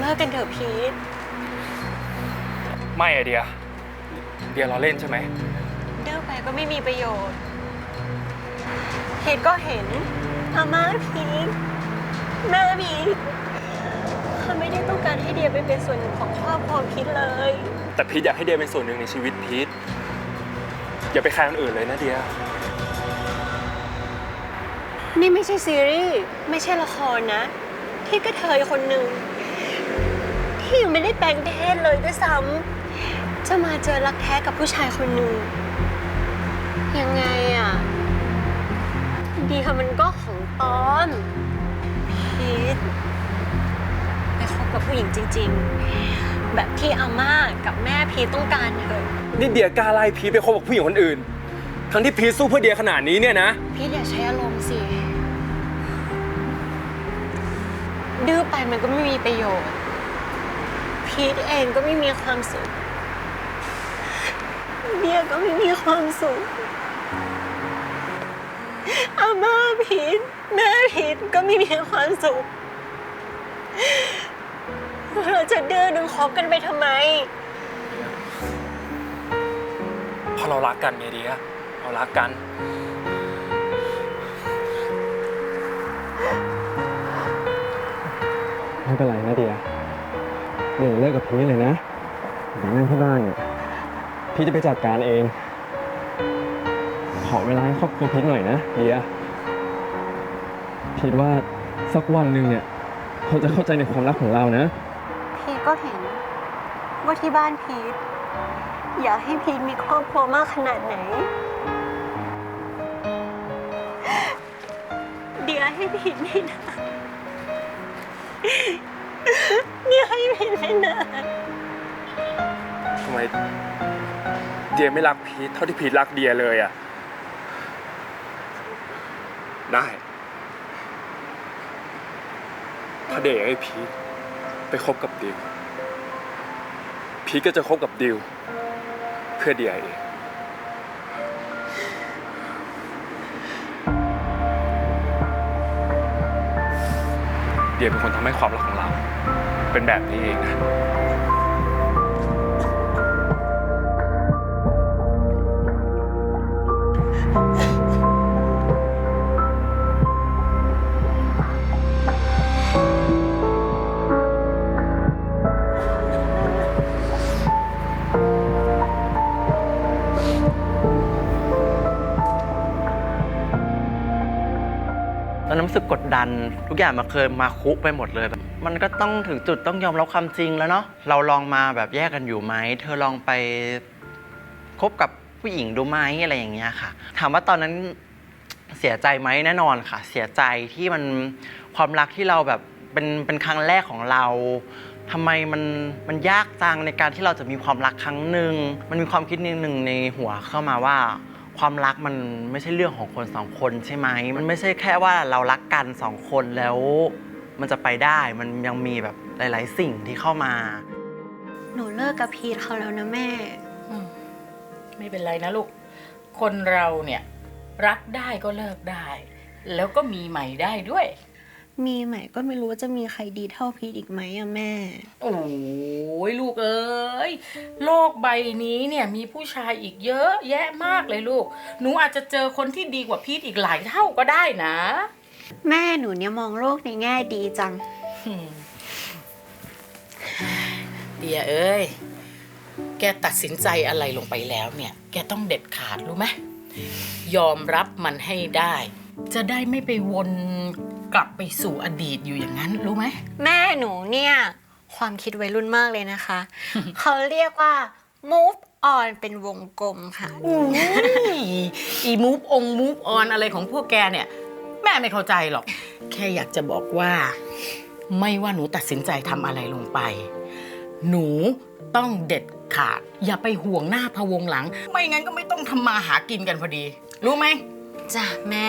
เลิกกันเถอะพีท ไม่อะเดีย เดียล้อเล่นใช่ไหม เลิกไปก็ไม่มีประโยชน์ พีทก็เห็นอาม่าพีทแม่พีทเขาไม่ได้ต้องการให้เดียไปเป็นส่วนหนึ่งของครอบครัวพีทเลย แต่พีทอยากให้เดียเป็นส่วนหนึ่งในชีวิตพีทอย่าไปแคร์คนอื่นเลยนะเดีย นี่ไม่ใช่ซีรีส์ไม่ใช่ละครนะ ที่กระเทยคนหนึ่ง ที่ยังไม่ได้แปลงเพศเลยด้วยซ้ำจะมาเจอรักแท้กับผู้ชายคนหนึ่งยังไงอะเดียมันก็ของตอนพีทไปคบกับผู้หญิงจริง ๆ แบบที่อาม่ากับแม่พีทต้องการเถอะนี่เดียกล้าไล่พีทไปคบกับผู้หญิงคนอื่น ทั้งที่พีทสู้เพื่อเดียขนาดนี้เนี่ยนะ พีทอย่าใช้อารมณ์สิดื้อไปมันก็ไม่มีประโยชน์ พีทเองก็ไม่มีความสุขเดียก็ไม่มีความสุขอาม่าพีทแม่พีทก็ไม่มีความสุขเราจะดื้อดึงคบกันไปทำไม เพราะเรารักกันไงเดียเรารักกัน ไม่เป็นไรนะเดีย เดี๋ยวเลิกกับพีทเลยนะเดี๋ยวนั่งที่บ้านเนี่ยพี่จะไปจัดการเอง ขอเวลาให้ครอบครัวพีทหน่อยนะเดียพีทว่าสักวันหนึ่งเนี่ยเขาจะเข้าใจในความรักของเรานะ พีทก็เห็นว่าที่บ้านพีทอยากให้พีทมีครอบครัวมากขนาดไหน เดี๋ยวให้พีทไม่นาน เดี๋ยให้พีทไม่นานทำไมเดียไม่รักพีทเท่าที่พีทรักเดียเลยอะ ได้ ถ้าเดียอยากให้พีทไปคบกับดิว พีทก็จะคบกับดิว เพื่อเดียเองเดียเป็นคนทำให้ความรักของเรา เป็นแบบนี้เองนะตอนนั้นรู้สึกกดดัน ทุกอย่างมาเคยมาคุไปหมดเลยแบบ มันก็ต้องถึงจุดต้องยอมรับความจริงแล้วเนาะเราลองมาแบบแยกกันอยู่ไหมเธอลองไปคบกับผู้หญิงดูไหมอะไรอย่างเงี้ยค่ะ ถามว่าตอนนั้นเสียใจไหมแน่นอนค่ะ เสียใจที่มันความรักที่เราแบบเป็นเป็นครั้งแรกของเราทำไมมันมันยากจังในการที่เราจะมีความรักครั้งหนึ่งมันมีความคิดนิดหนึ่งในหัวเข้ามาว่า ความรักมันไม่ใช่เรื่องของคนสองคนใช่ไหมมันไม่ใช่แค่ว่าเรารักกันสองคนแล้ว มันจะไปได้มันยังมีแบบหลาย ๆ สิ่งที่เข้ามา หนูเลิกกับพีทเขาแล้วนะแม่ อืมไม่เป็นไรนะลูก คนเราเนี่ย รักได้ก็เลิกได้ แล้วก็มีใหม่ได้ด้วย มีใหม่ก็ไม่รู้ว่าจะมีใครดีเท่าพีทอีกไหมอะแม่ โอ้ยลูกเอ้ยโลกใบนี้เนี่ยมีผู้ชายอีกเยอะแยะมากเลยลูก หนูอาจจะเจอคนที่ดีกว่าพีทอีกหลายเท่าก็ได้นะ แม่หนูเนี่ยมองโลกในแง่ดีจัง เดียเอ้ย แกตัดสินใจอะไรลงไปแล้วเนี่ย แกต้องเด็ดขาดรู้ไหมยอมรับมันให้ได้ จะได้ไม่ไปวนกลับไปสู่อดีตอยู่อย่างนั้นรู้ไหม แม่หนูเนี่ย ความคิดวัยรุ่นมากเลยนะคะ เขาเรียกว่า move on เป็นวงกลมค่ะอุ้ยอีมูฟองมูฟออนอะไรของพวกแกเนี่ยแม่ไม่เข้าใจหรอก แค่อยากจะบอกว่า ไม่ว่าหนูตัดสินใจทำอะไรลงไป หนูต้องเด็ดขาด อย่าไปห่วงหน้าพะวงหลัง ไม่งั้นก็ไม่ต้องทำมาหากินกันพอดี รู้ไหม จ้ะแม่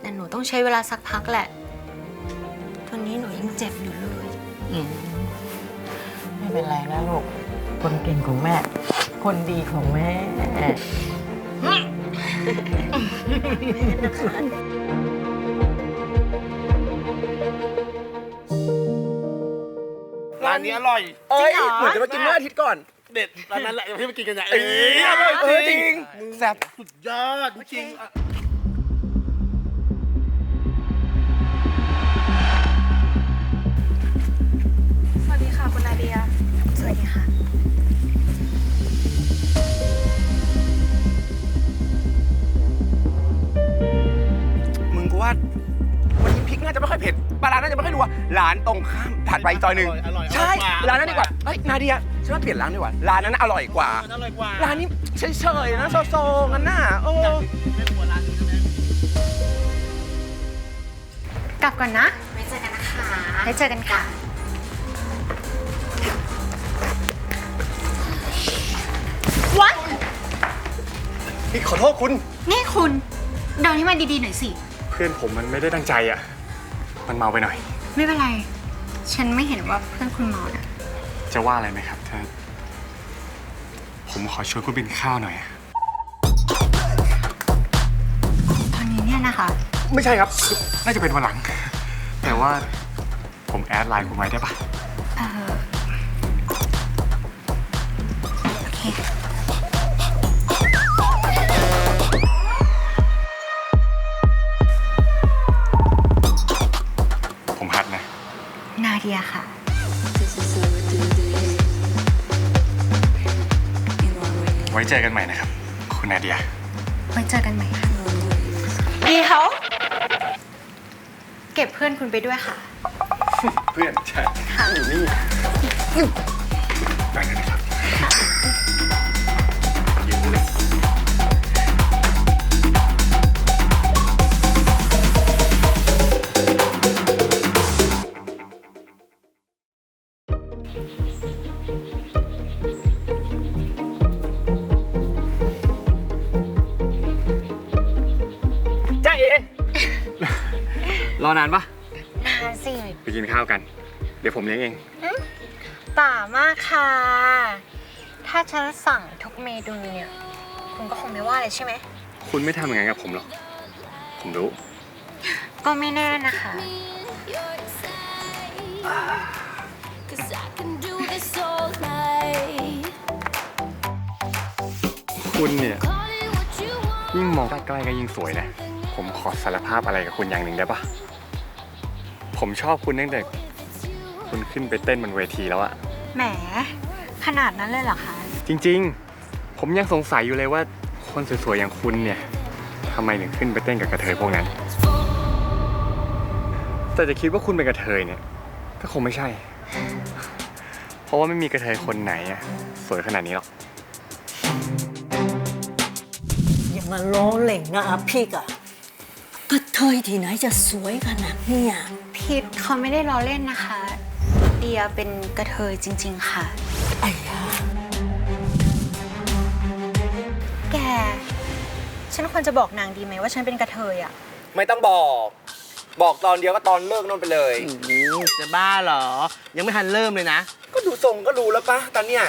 แต่หนูต้องใช้เวลาสักพักแหละ ตอนนี้หนูยังเจ็บอยู่เลย อืมไม่เป็นไรนะลูก คนเก่งของแม่ คนดีของแม่นะคะ ร้านนี้อร่อย เอ้ยเหมือนจะมากินเมื่ออาทิตย์ก่อน เด็ดร้านนั้นแหละเดี๋ยวพี่ไปกินกันใหญ่เอ้ยอร่อยจริงแซ่บสุดยอดจริง ร้านตรงข้ามถัดไปอีกซอยหนึ่งอร่อยอร่อยใช่อร่อยกว่า ร้านนั้นดีกว่าเฮ้ยนาเดียฉันว่าเปลี่ยนร้านดีกว่าร้านนั้นอร่อยกว่า อร่อยกว่าร้านนี้เฉยๆนะโซๆกันน่ะโอ้ไม่หัวร้านนี้นะกลับก่อนนะ ไว้เจอกันนะคะไว้เจอกันค่ะ วัดพี่ขอโทษคุณ นี่คุณ เดาให้มันดีๆหน่อยสิ เพื่อนผมมันไม่ได้ตั้งใจอะ มันเมาไปหน่อย ไม่เป็นไร ฉันไม่เห็นว่าเพื่อนคุณเมานะจะว่าอะไรไหมครับถ้าผมขอชวนคุณกินข้าวหน่อยอะตอนนี้เนี่ยนะคะ ไม่ใช่ครับ น่าจะเป็นวันหลัง แต่ว่าผมแอดไลน์คุณไว้ได้ปะเออโอ เดียค่ะไว้เจอกันใหม่นะครับ คุณนาเดีย ไว้เจอกันใหม่ค่ะดีเขาเก็บเพื่อนคุณไปด้วยค่ะ เพื่อนใช่ค่ะอยู่นี่ รอนานปะนานสิไปกินข้าวกัน เดี๋ยวผมเลี้ยงเองป่ามากค่ะ ถ้าฉันสั่งทุกเมนูเนี่ย คุณก็คงไม่ว่าเลยใช่ไหม คุณไม่ทำอย่างนั้นกับผมหรอก ผมรู้ ก็ไม่แน่นะคะ Cause I can do this all night. คุณเนี่ย Call it what you want. ยิ่งมองใกล้ๆก็ยิ่งสวยนะ ผมขอสารภาพอะไรกับคุณอย่างหนึ่งได้ปะ ผมชอบคุณตั้งแต่คุณขึ้นไปเต้นบนเวทีแล้วอะแหม ขนาดนั้นเลยเหรอคะ จริงๆ ผมยังสงสัยอยู่เลยว่าคนสวยๆอย่างคุณเนี่ยทำไมถึงขึ้นไปเต้นกับกระเทยพวกนั้น แต่จะคิดว่าคุณเป็นกระเทยเนี่ยก็คงไม่ใช่ เพราะว่าไม่มีกระเทยคนไหนอะสวยขนาดนี้หรอก อย่ามาล้อเล่นนะอาพิกอะกระเทยที่ไหนจะสวยขนาดเนี้ย พีทเขาไม่ได้ล้อเล่นนะคะ เดียเป็นกระเทยจริง ๆ ค่ะ ไอ้ยาแก ฉันควรจะบอกนางดีไหมว่าฉันเป็นกระเทยอะไม่ต้องบอก บอกตอนเดียวก็ตอนเลิกนนไปเลยอืมจะบ้าเหรอ ยังไม่ทันเริ่มเลยนะ ก็ดูทรงก็รู้แล้วปะตอนเนี้ย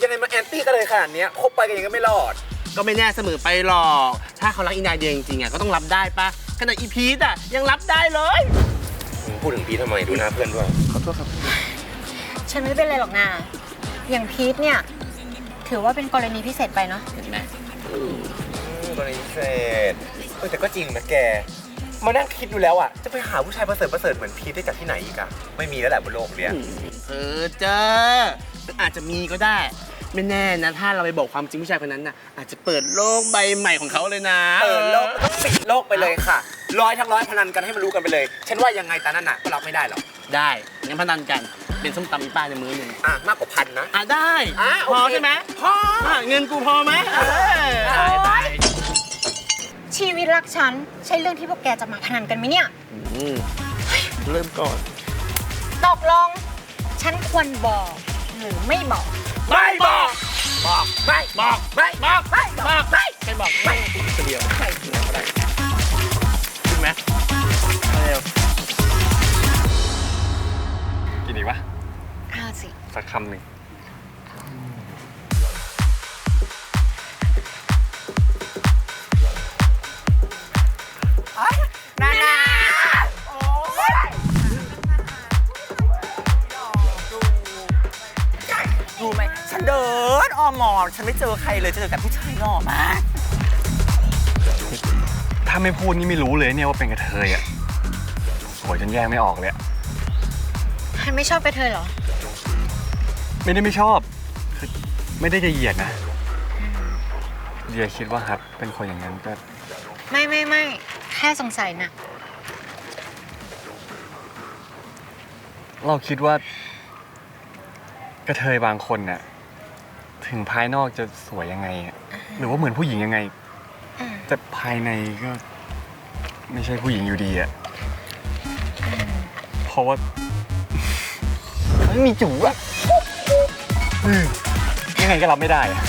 ยังไงมาแอนตี้กันเลยขนาดเนี้ยคบไปกันยังไงก็ไม่รอด ก็ไม่แน่เสมอไปหรอก ถ้าเขารักอีนาเดียจริงๆอะก็ต้องรับได้ปะขนาดอีพีทอะยังรับได้เลย พูดถึงพี่ทำไมดูหน้าเพื่อนด้วย ขอโทษครับ ฉันไม่เป็นไรหรอกนาอย่างพีทเนี่ย ถือว่าเป็นกรณีพิเศษไปเนาะ เห็นไหมกรณีพิเศษเออแต่ก็จริงนะแก มานั่งคิดดูแล้วอะ จะไปหาผู้ชายประเสริฐประเสริฐเหมือนพีทได้จากที่ไหนอีกอะไม่มีแล้วแหละบนโลกเนี้ย เออเจออาจจะมีก็ได้ ไม่แน่นะ ถ้าเราไปบอกความจริงผู้ชายคนนั้นน่ะอาจจะเปิดโลกใบใหม่ของเขาเลยนะเปิดโลกแล้วก็ปิดโลกไปเลยค่ะ ร้อยทั้งร้อยพนันกันให้มันรู้กันไปเลย ฉันว่ายังไงตานั่นน่ะก็รับไม่ได้หรอกได้งั้นพนันกันเป็นส้มตำอีป้าในมือหนึ่งอะมากกว่าพันนะ อะได้อะโอพอเคใช่ไหมพออะเงินกูพอไหมเออได้ได้ชีวิตรักฉัน ใช่เรื่องที่พวกแกจะมาพนันกันไหมเนี่ย อืมเริ่มก่อน ตกลง ฉันควรบอกหรือไม่บอก ไม่บอก บอกไม่บอกไม่บอกไม่บอกไม่ไม่บอกไม่เดียวไม่ก็ได้จริงไหมเอาเร็วกินอีกปะอ้าวสิสักคำหนึ่ง มอฉันไม่เจอใครเลยเจอแต่ผู้ชายหล่อมากถ้าไม่พูดนี่ไม่รู้เลยเนี่ยว่าเป็นกระเทยอะสวยจนแยกไม่ออกเลยอะฮันไม่ชอบกระเทยเหรอ ไม่ได้ไม่ชอบคือไม่ได้จะเหยียดนะเดียคิดว่าครับเป็นคนอย่างนั้นก็ไม่ไม่ไม่แค่สงสัยน่ะ เราคิดว่ากระเทยบางคนน่ะ ถึงภายนอกจะสวยยังไงอะหรือว่าเหมือนผู้หญิงยังไง อืม แต่ภายในก็ ไม่ใช่ผู้หญิงอยู่ดีอะเพราะว่า ไม่มีจูอะอืมยังไงก็รับไม่ได้อะ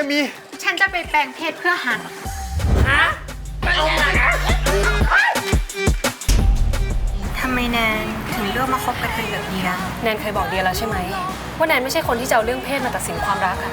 ยมี ฉันจะไปแปลงเพศเพื่อหันทำไมแนนถึงเลือกมาคบกับเธอแบบเดียแนนเคยบอกเดียแล้วใช่ไหมว่าแนนไม่ใช่คนที่จะเอาเรื่องเพศมาตัดสินความรักอะ